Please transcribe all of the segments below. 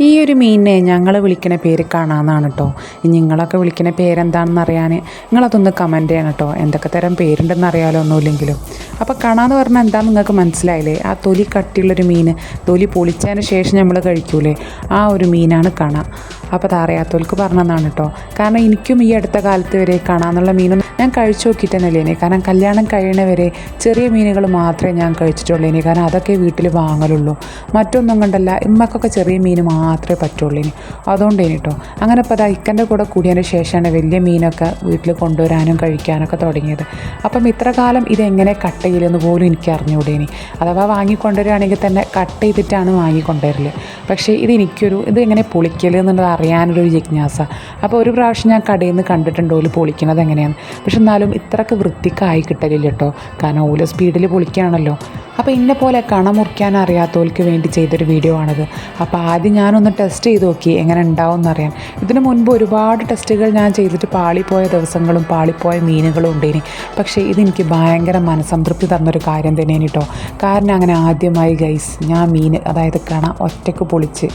ഈ ഒരു മീനിനെ ഞങ്ങൾ വിളിക്കുന്ന പേര് കാണാമെന്നാണ് കേട്ടോ നിങ്ങളൊക്കെ വിളിക്കുന്ന പേരെന്താണെന്ന് അറിയാൻ നിങ്ങളതൊന്ന് കമന്റ് ചെയ്യണം കേട്ടോ എന്തൊക്കെ തരം പേരുണ്ടെന്ന് അറിയാലോ ഒന്നുമില്ലെങ്കിലും അപ്പോൾ കാണാന്ന് പറഞ്ഞാൽ എന്താണെന്ന് നിങ്ങൾക്ക് മനസ്സിലായില്ലേ? ആ തൊലി കട്ടിയുള്ളൊരു മീൻ തൊലി പൊളിച്ചതിന് ശേഷം നമ്മൾ കഴിക്കൂലേ? ആ ഒരു മീനാണ് കണ. അപ്പോൾ അത് അറിയാത്തവർക്ക് പറഞ്ഞതാണ് കേട്ടോ. കാരണം എനിക്കും ഈ അടുത്ത കാലത്ത് വരെ കാണാമെന്നുള്ള മീനും ഞാൻ കഴിച്ചു നോക്കിയിട്ടുണ്ടല്ലോ ഇനി. കാരണം കല്യാണം കഴിയണവരെ ചെറിയ മീനുകൾ മാത്രമേ ഞാൻ കഴിച്ചിട്ടുള്ളൂ ഇനി. കാരണം അതൊക്കെ വീട്ടിൽ വാങ്ങലുള്ളൂ. മറ്റൊന്നും കണ്ടല്ല ഇമ്മക്കൊക്കെ ചെറിയ മീൻ മാത്രമേ പറ്റുള്ളൂ ഇനി. അതുകൊണ്ട് ഇനി കേട്ടോ. അങ്ങനെ ഇപ്പോൾ അത് ഇക്കന്റെ കൂടെ കൂടിയതിന് ശേഷമാണ് വലിയ മീനൊക്കെ വീട്ടിൽ കൊണ്ടുവരാനും കഴിക്കാനൊക്കെ തുടങ്ങിയത്. അപ്പം ഇത്ര കാലം ഇതെങ്ങനെ കട്ട് ചെയ്യില്ലെന്ന് പോലും എനിക്ക് അറിഞ്ഞുകൂടെ ഇനി. അഥവാ വാങ്ങിക്കൊണ്ടുവരികയാണെങ്കിൽ തന്നെ കട്ട് ചെയ്തിട്ടാണ് വാങ്ങിക്കൊണ്ടുവരൽ. പക്ഷേ ഇത് എനിക്കൊരു ഇത് എങ്ങനെ പൊളിക്കൽ എന്നുള്ളത് അറിയാനൊരു ജിജ്ഞാസ. അപ്പോൾ ഒരു പ്രാവശ്യം ഞാൻ കടയിൽ നിന്ന് കണ്ടിട്ടുണ്ട് ഓൽ പൊളിക്കണത് എങ്ങനെയാണ് പക്ഷെ എന്നാലും ഇത്രക്ക് വൃത്തിക്കായി കിട്ടലില്ല കേട്ടോ കാരണം ഓൽ സ്പീഡിൽ പൊളിക്കുകയാണല്ലോ. അപ്പോൾ ഇന്നെ പോലെ കണ മുറിക്കാൻ അറിയാത്തവർക്ക് വേണ്ടി ചെയ്തൊരു വീഡിയോ ആണിത്. അപ്പോൾ ആദ്യം ഞാനൊന്ന് ടെസ്റ്റ് ചെയ്ത് നോക്കി എങ്ങനെ ഉണ്ടാവും എന്നറിയാൻ ഇതിനു മുൻപ് ഒരുപാട് ടെസ്റ്റുകൾ ഞാൻ ചെയ്തിട്ട് പാളിപ്പോയ ദിവസങ്ങളും പാളിപ്പോയ മീനുകളും ഉണ്ടേനി. പക്ഷേ ഇതെനിക്ക് ഭയങ്കര മനസംതൃപ്തി തന്നൊരു കാര്യം തന്നെയാണ് കേട്ടോ കാരണം അങ്ങനെ ആദ്യമായി ഗൈസ് ഞാൻ മീൻ അതായത് കണ ഒറ്റയ്ക്ക് പൊളിച്ച്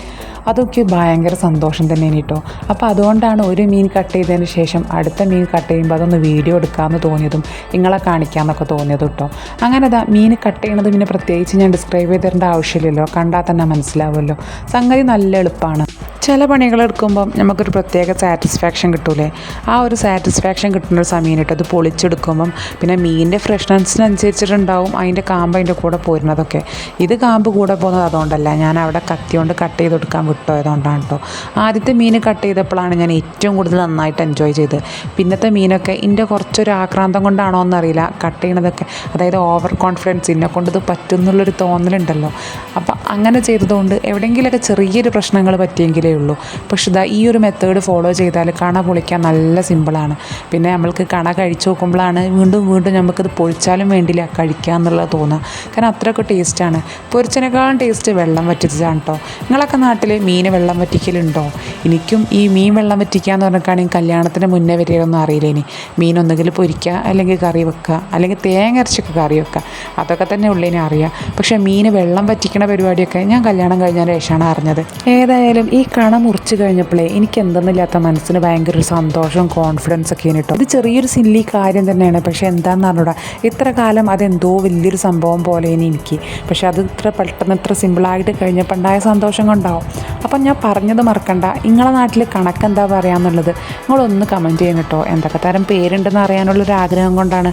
അതൊക്കെ ഭയങ്കര സന്തോഷം തന്നെ കേട്ടോ അപ്പോൾ അതുകൊണ്ടാണ് ഒരു മീൻ കട്ട് ചെയ്തതിന് ശേഷം അടുത്ത മീൻ കട്ട് ചെയ്യുമ്പോൾ അതൊന്ന് വീഡിയോ എടുക്കാമെന്ന് തോന്നിയതും നിങ്ങളെ കാണിക്കാമെന്നൊക്കെ തോന്നിയതും കേട്ടോ അങ്ങനെ അതാ മീൻ കട്ട് ചെയ്യണത് പിന്നെ പ്രത്യേകിച്ച് ഞാൻ ഡിസ്ക്രൈബ് ചെയ്ത് തരേണ്ട ആവശ്യമില്ലല്ലോ. കണ്ടാൽ തന്നെ മനസ്സിലാവുമല്ലോ. സംഗതി നല്ല എളുപ്പമാണ് ചില പണികൾ എടുക്കുമ്പം നമുക്കൊരു പ്രത്യേക സാറ്റിസ്ഫാക്ഷൻ കിട്ടൂലേ? ആ ഒരു സാറ്റിസ്ഫാക്ഷൻ കിട്ടുന്ന ഒരു സമയം കേട്ടോ അത് പൊളിച്ചെടുക്കുമ്പം പിന്നെ മീനിന്റെ ഫ്രഷ്നെസ്സിനനുസരിച്ചിട്ടുണ്ടാവും അതിന്റെ കാമ്പ് അതിന്റെ കൂടെ പോരുന്നതൊക്കെ. ഇത് കാമ്പ് കൂടെ പോകുന്നത് അതുകൊണ്ടല്ല. ഞാൻ അവിടെ കത്തി കൊണ്ട് കട്ട് ചെയ്ത് കൊടുക്കാൻ വിട്ടുപോയതുകൊണ്ടാണ് കേട്ടോ ആദ്യത്തെ മീൻ കട്ട് ചെയ്തപ്പോഴാണ് ഞാൻ ഏറ്റവും കൂടുതൽ നന്നായിട്ട് എൻജോയ് ചെയ്തത്. പിന്നത്തെ മീനൊക്കെ എന്റെ കുറച്ചൊരു ആക്രാന്തം കൊണ്ടാണോ എന്നറിയില്ല. കട്ട് ചെയ്യണതൊക്കെ അതായത് ഓവർ കോൺഫിഡൻസ് എന്നെ കൊണ്ടത് പറ്റുന്നുള്ളൊരു തോന്നലുണ്ടല്ലോ. അപ്പം അങ്ങനെ ചെയ്തതുകൊണ്ട് എവിടെയെങ്കിലുമൊക്കെ ചെറിയൊരു പ്രശ്നങ്ങൾ പറ്റിയെങ്കിലേ ഉള്ളൂ. പക്ഷെ ഇതാ ഈ ഒരു മെത്തേഡ് ഫോളോ ചെയ്താൽ കണ പൊളിക്കാൻ നല്ല സിമ്പിളാണ് പിന്നെ നമ്മൾക്ക് കണ കഴിച്ചു നോക്കുമ്പോഴാണ് വീണ്ടും വീണ്ടും നമുക്കിത് പൊളിച്ചാലും വേണ്ടില്ല കഴിക്കുക എന്നുള്ളത് തോന്നുക കാരണം അത്രയൊക്കെ ടേസ്റ്റാണ് പൊരിച്ചതിനേക്കാളും ടേസ്റ്റ് വെള്ളം വറ്റിച്ചതാണ് കേട്ടോ നിങ്ങളൊക്കെ നാട്ടിൽ മീൻ വെള്ളം വറ്റിക്കലുണ്ടോ? എനിക്കും ഈ മീൻ വെള്ളം വറ്റിക്കുക എന്ന് പറഞ്ഞിട്ടാണെങ്കിൽ കല്യാണത്തിന് മുന്നേ വരെയൊന്നും അറിയില്ല ഇനി മീൻ ഒന്നുകിൽ പൊരിക്കുക അല്ലെങ്കിൽ കറി വെക്കുക അല്ലെങ്കിൽ തേങ്ങ അരച്ചൊക്കെ കറി വെക്കുക അതൊക്കെ തന്നെ ഉള്ളതിനെ അറിയാം. പക്ഷേ മീൻ വെള്ളം വറ്റിക്കണ പരിപാടിയൊക്കെ ഞാൻ കല്യാണം കഴിഞ്ഞ ശേഷമാണ് അറിഞ്ഞത്. ഏതായാലും ഈ കണ മുറിച്ച് കഴിഞ്ഞപ്പോഴേ എനിക്ക് എന്തെന്നില്ലാത്ത മനസ്സിന് ഭയങ്കര ഒരു സന്തോഷവും കോൺഫിഡൻസ് ഒക്കെ കേട്ടോ ഇത് ചെറിയൊരു സില്ലി കാര്യം തന്നെയാണ്. പക്ഷേ എന്താണെന്ന് അറിഞ്ഞൂടാ? ഇത്ര കാലം അതെന്തോ വലിയൊരു സംഭവം പോലെ ഇനി എനിക്ക്. പക്ഷേ അത് ഇത്ര പെട്ടെന്ന് ഇത്ര സിമ്പിളായിട്ട് കഴിഞ്ഞപ്പോൾ ഉണ്ടായ സന്തോഷം കൊണ്ടാവും. അപ്പം ഞാൻ പറഞ്ഞത് മറക്കണ്ട. നിങ്ങളെ നാട്ടിൽ കണക്കെന്താ പറയാന്നുള്ളത്? നിങ്ങളൊന്ന് കമന്റ് ചെയ്യണം എന്തൊക്കെ തരം പേരുണ്ടെന്ന് അറിയാനുള്ളൊരു ആഗ്രഹം കൊണ്ടാണ്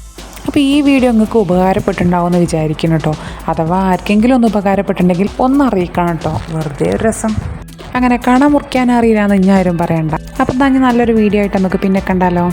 അപ്പോൾ ഈ വീഡിയോ നിങ്ങൾക്ക് ഉപകാരപ്പെട്ടുണ്ടാവുമെന്ന് വിചാരിക്കുന്നു കേട്ടോ അഥവാ ആർക്കെങ്കിലും ഒന്ന് ഉപകാരപ്പെട്ടിട്ടുണ്ടെങ്കിൽ ഒന്ന് അറിയിക്കണം കേട്ടോ വെറുതെ ഒരു രസം. അങ്ങനെ കണ മുറിക്കാൻ അറിയില്ല എന്ന് ഇനി ആരും പറയണ്ട. അപ്പം തന്നെ നല്ലൊരു വീഡിയോ ആയിട്ട് നമുക്ക് പിന്നെ കണ്ടാലോ?